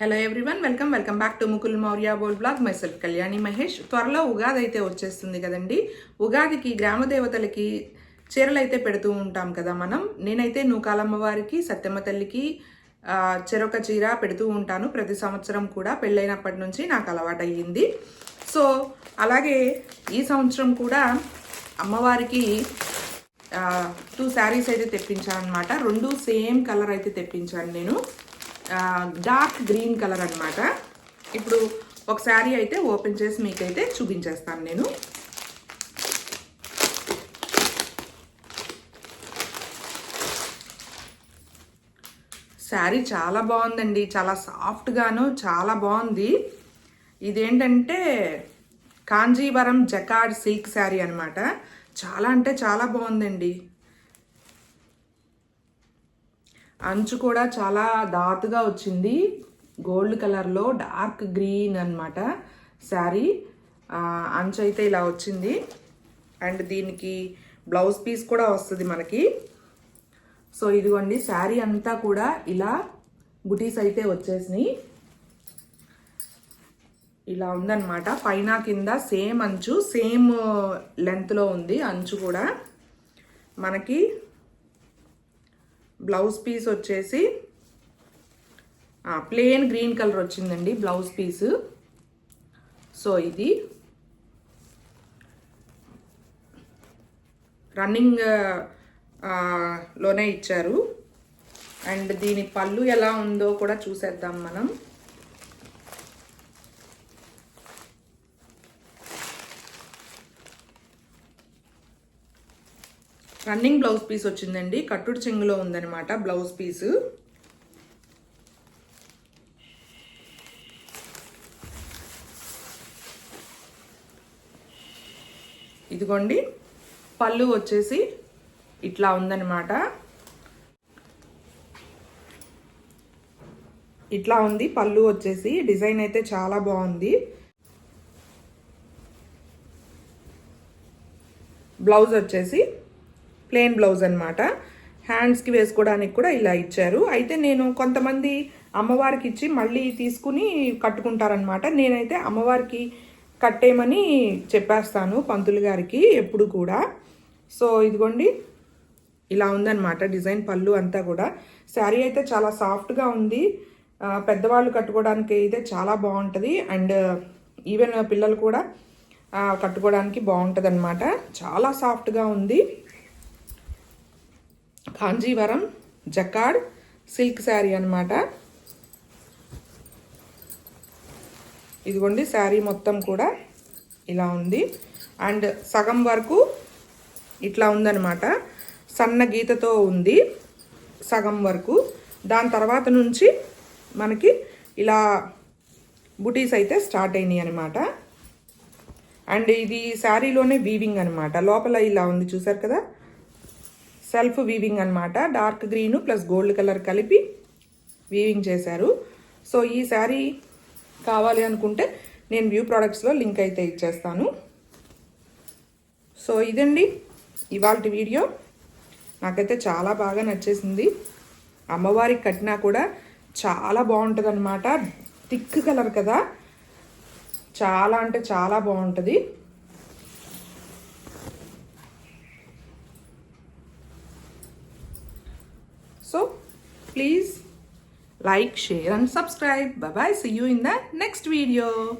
Hello everyone welcome welcome back to Mukul Maurya Bol blog myself Kalyani Mahesh త్వరలో ఉగాది అయితే వచ్చేస్తుంది కదండి. ఉగాదికి గ్రామ దేవతలకి చీరలు అయితే పెడుతూ ఉంటాం కదా మనం. నేనైతే నూకాలమ్మ వారికి సత్యమ్మ తల్లికి చెరొక చీర పెడుతూ ఉంటాను. ప్రతి సంవత్సరం కూడా పెళ్ళైనప్పటి నుంచి నాకు అలవాటయ్యింది. సో అలాగే ఈ సంవత్సరం కూడా అమ్మవారికి టూ శారీస్ అయితే తెప్పించాను అనమాట రెండు సేమ్ కలర్ అయితే తెప్పించాను నేను. డార్క్ గ్రీన్ కలర్ అనమాట ఇప్పుడు ఒక శారీ అయితే ఓపెన్ చేసి మీకైతే చూపించేస్తాను నేను. శారీ చాలా బాగుందండి. చాలా సాఫ్ట్గాను చాలా బాగుంది. ఇదేంటంటే కాంజీవరం జకాడ్ సిల్క్ శారీ అనమాట చాలా అంటే చాలా బాగుందండి. అంచు కూడా చాలా దాతుగా వచ్చింది. గోల్డ్ కలర్లో డార్క్ గ్రీన్ అనమాట శారీ. అంచు అయితే ఇలా వచ్చింది. అండ్ దీనికి బ్లౌజ్ పీస్ కూడా వస్తుంది మనకి. సో ఇదిగోండి శారీ అంతా కూడా ఇలా బుటీస్ అయితే వచ్చేసినాయి. ఇలా ఉందన్నమాట. పైన కింద సేమ్ అంచు సేమ్ లెంత్లో ఉంది అంచు కూడా. మనకి బ్లౌజ్ పీస్ వచ్చేసి ప్లెయిన్ గ్రీన్ కలర్ వచ్చిందండి బ్లౌజ్ పీస్. సో ఇది రన్నింగ్లోనే ఇచ్చారు. అండ్ దీని పళ్ళు ఎలా ఉందో కూడా చూసేద్దాం మనం. రన్నింగ్ బ్లౌజ్ పీస్ వచ్చిందండి. కట్టుడు చెంగులో ఉందనమాట బ్లౌజ్ పీసు. ఇదిగోండి. పళ్ళు వచ్చేసి ఇట్లా ఉందన్నమాట. ఇట్లా ఉంది. పళ్ళు వచ్చేసి డిజైన్ అయితే చాలా బాగుంది. బ్లౌజ్ వచ్చేసి ప్లెయిన్ బ్లౌజ్ అనమాట హ్యాండ్స్కి వేసుకోవడానికి కూడా ఇలా ఇచ్చారు. అయితే నేను కొంతమంది అమ్మవారికి ఇచ్చి మళ్ళీ తీసుకుని కట్టుకుంటారనమాట నేనైతే అమ్మవారికి కట్టేయమని చెప్పేస్తాను పంతులు గారికి ఎప్పుడు కూడా. సో ఇదిగోండి. ఇలా ఉందన్నమాట డిజైన్ పళ్ళు అంతా కూడా. శారీ అయితే చాలా సాఫ్ట్గా ఉంది. పెద్దవాళ్ళు కట్టుకోవడానికి అయితే చాలా బాగుంటుంది. అండ్ ఈవెన్ పిల్లలు కూడా కట్టుకోవడానికి బాగుంటుంది అనమాట చాలా సాఫ్ట్గా ఉంది. కాంజీవరం జకాడ్ సిల్క్ శారీ అనమాట ఇదిగోండి శారీ మొత్తం కూడా ఇలా ఉంది. అండ్ సగం వరకు ఇట్లా ఉందన్నమాట. సన్న గీతతో ఉంది సగం వరకు. దాని తర్వాత నుంచి మనకి ఇలా బుటీస్ అయితే స్టార్ట్ అయినాయి అనమాట అండ్ ఇది శారీలోనే వీవింగ్ అనమాట లోపల ఇలా ఉంది చూసారు కదా? సెల్ఫ్ వీవింగ్ అనమాట dark green plus gold colour కలిపి వీవింగ్ చేశారు. సో ఈ శారీ కావాలి అనుకుంటే నేను వ్యూ ప్రోడక్ట్స్లో లింక్ అయితే ఇచ్చేస్తాను. సో ఇదండి ఇవాళ వీడియో. నాకైతే చాలా బాగా నచ్చేసింది. అమ్మవారికి కట్టినా కూడా చాలా బాగుంటుంది అనమాట థిక్ కలర్ కదా. చాలా అంటే చాలా బాగుంటుంది. So please like, share and subscribe. Bye bye. See you in the next video.